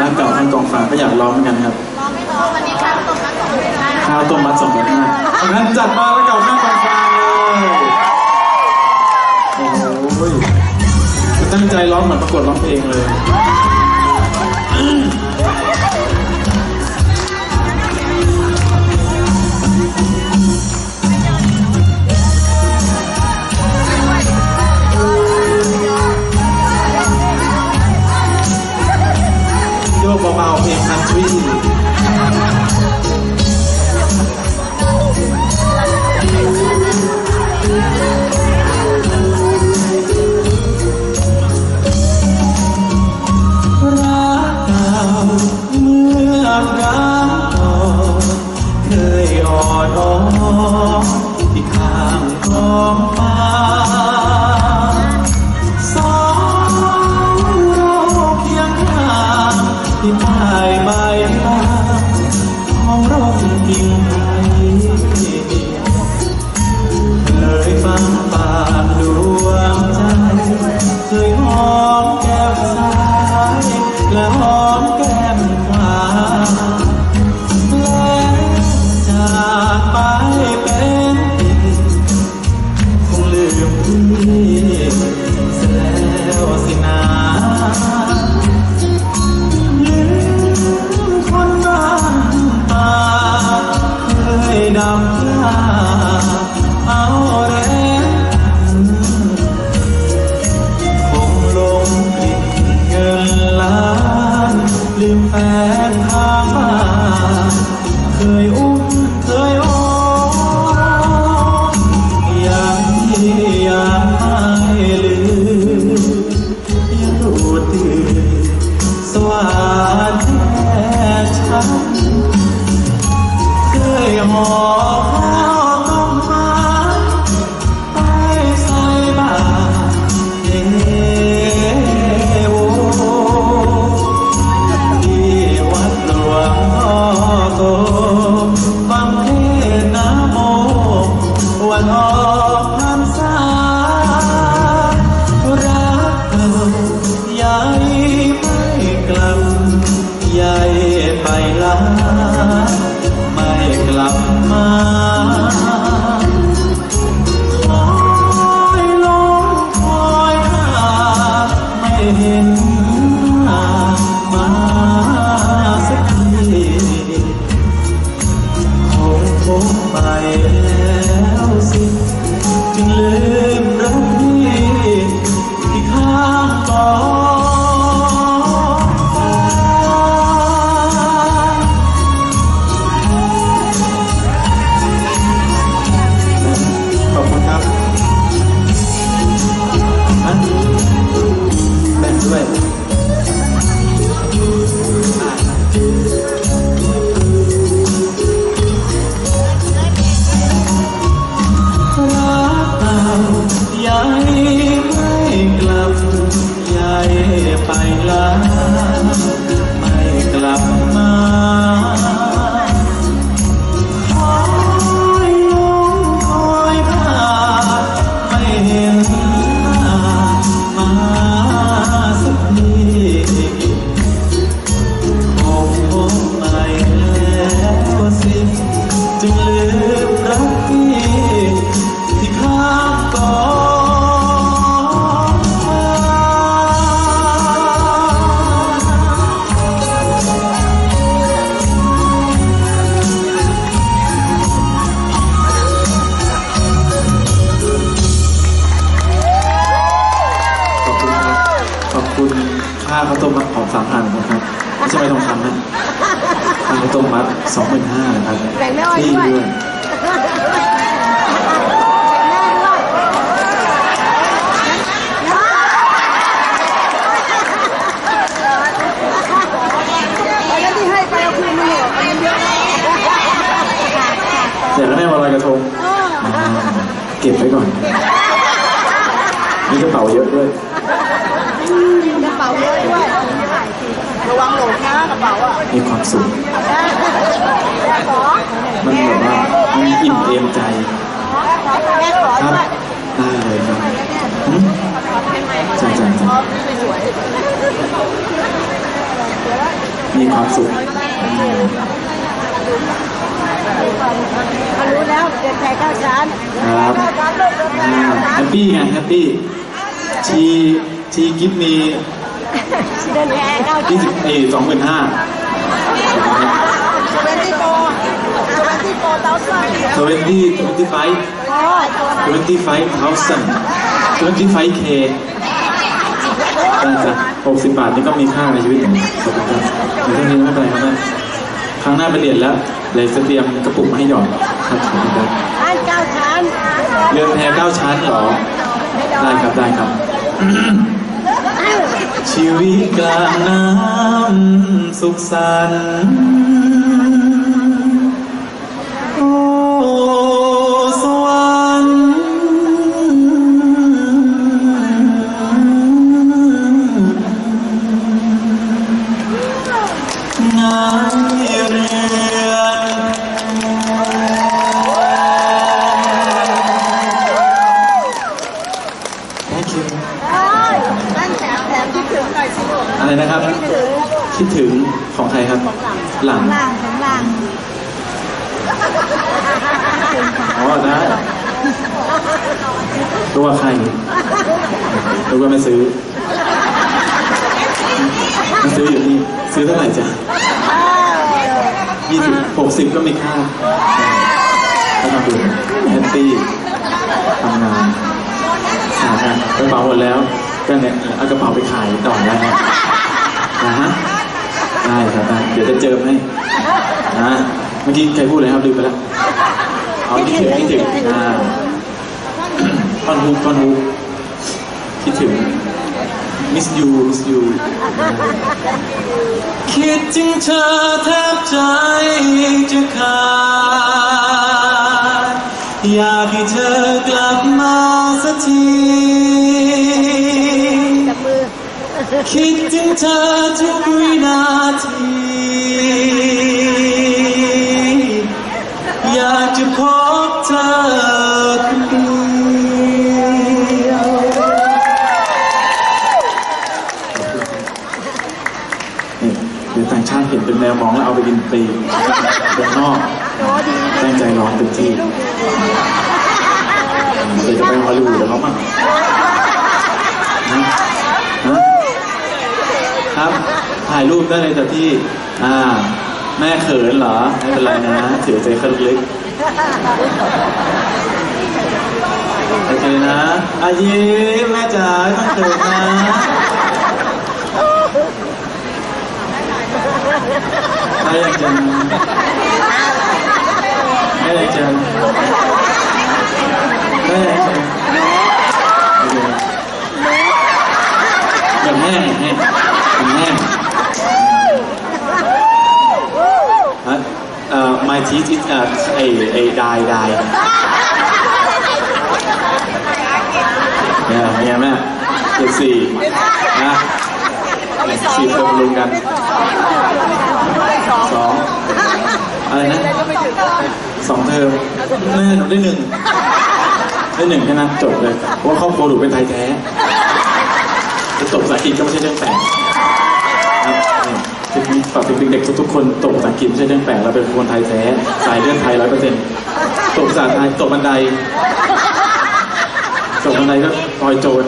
ร้านเก่าข้างกองฟางก็อยากร้องเหมือนกันครับร้องไม่ร้องวันนี้ข้าวต้มมัดสองไม่ได้ข้าวต้มมัดสองพันห้าดังนั้นจัดมาร้านเก่าข้างกองฟางเลยโอ้ยคือตั้งใจร้องเหมือนประกวดร้องเพลงเลย สว่างแค่ฉันเคยหอ ลาไม่กลับมา ไคุณค่าข้าวต้มมัดของสามพันนะครับไม่ใช่ไม่ทองคำนะค่าข้าวต้มมัดสองหมื่นห้านะครับแบ่งแม่อ้อยนี่ด้วยด้วยแล้วที่ให้ไปเอาคืนมาเหรอมันเยอะเดี๋ยวก็ได้มาลอยกระทงอ่าเก็บไว้ก่อนมีกระเป๋าเยอะด้วยกระ เป๋าเยอะด้วยระวังหลงนะกระเป๋าอะมีความสุขแม่ขอมันแบบว่ามันอิ่มเอมใจแม่ขอครับด้วยได้เลยครับหืมใช่ใช่ใช่ไม่สวยมีความสุขเขารู้แล้วเดินใจเข้าชั้นครับเข้าชั้นลูกเดินใจอ่าเข้าแฮชั้นปปี้ไงแฮปปี้ชีชีกิฟมี เดินใจเข้ายี่สิบเอสองหมื่นห้าเซเวนตี้โฟเซเวนตี้โฟเท้าสั้นทเวนตี้ทเวนตี้ไฟโอ้ยตัวทเวนตี้ไฟเท้าสันทเวนตี้ไฟเคได้จ้ะหกสิบบาทนี่ก็มีค่าในชีวิตผมขอบคุณครับในเรื่องนี้ไม่เป็นไรครับแม่ครั้งหน้าไปเรียนแล้วเลยจะเตรียมกระปุกมาให้หย่อนครับขอบคุณครับชั้นเก้าชั้นเรือนแพเก้าชั้นเหรอได้ครับได้ครับ ชีวิตกลางน้ำสุขสันต์ Thank you นั่นแถมแถมที่ถึงหน่อยสิลูกอะไรนะครับถึงคิดถึงของใครครับ หลัง ล่างของล่างอ๋อได้ตัวใครรู้ว่าไม่ซื้อไม่ซื้ออยู่นี่ ซื้อเท่าไหร่จ๊ะยี่สิบหกสิบก็มีค่าก็ทำดูแฮปปี้ทำงาน หางานกระเป๋าหมดแล้วก็เนี่ยเอากระเป๋าไปขายต่อได้ไหมนะฮะได้ครับได้เดี๋ยวจะเจอให้นะเมื่อกี้ใครพูดเลยครับลืมไปแล้วเอาคิดถึงคิดถึงอ่าท่อนฮุกท่อนฮุกคิดถึง miss you miss you คิดถึงเธอแทบใจจะขาดอยากให้เธอกลับมา ทีจับมือคิดถึงเธอทุกวินาที อยากจะพบเธอคนเดียวนี่เดี๋ยวต่างชาติเห็นเป็นแมวมองแล้วเอาไปกินฟรีเมืองนอกโอ้ดีตั้งใจร้องเต็มที่ เดี๋ยจะไปฮอลลีวูดกับเขาบ้างฮะฮะครับ ถ่ายรูปได้เลยแต่ที่ อ่า แม่เขินเหรอ ไม่เป็นไรนะถือใจเขาลึกโอเคนะอายิ้มแม่จ๋าไม่ต้องเขินนะถ้าอยากจะถ้าอยากจะถ้าอยากจะแบบแห้งแห้งแบบแห้ง ฮะเอ่อ my teeth is เอ่อไอไอ die die เนี่ยเนี่ยแม่เจ็ดสี่นะสี่เทอมรวมกันสองอะไรนะสองเทอมแม่หนูได้หนึ่งได้หนึ่งแค่นั้นจบเลยเพราะว่าครอบครัวหนูเป็นไทยแท้จะจบภาษาอักฤษก็ไม่ใช่เรื่องแปลกครับนี่ ฝากถึงเด็กๆทุกๆคนตกภาษาอังกฤษไม่ใช่เรื่องแปลกเราเป็นคนไทยแท้สายเลือดไทยร้อยเปอร์เซ็นต์ตกภาษาไทยตกบันไดตกบันไดก็พลอยโจร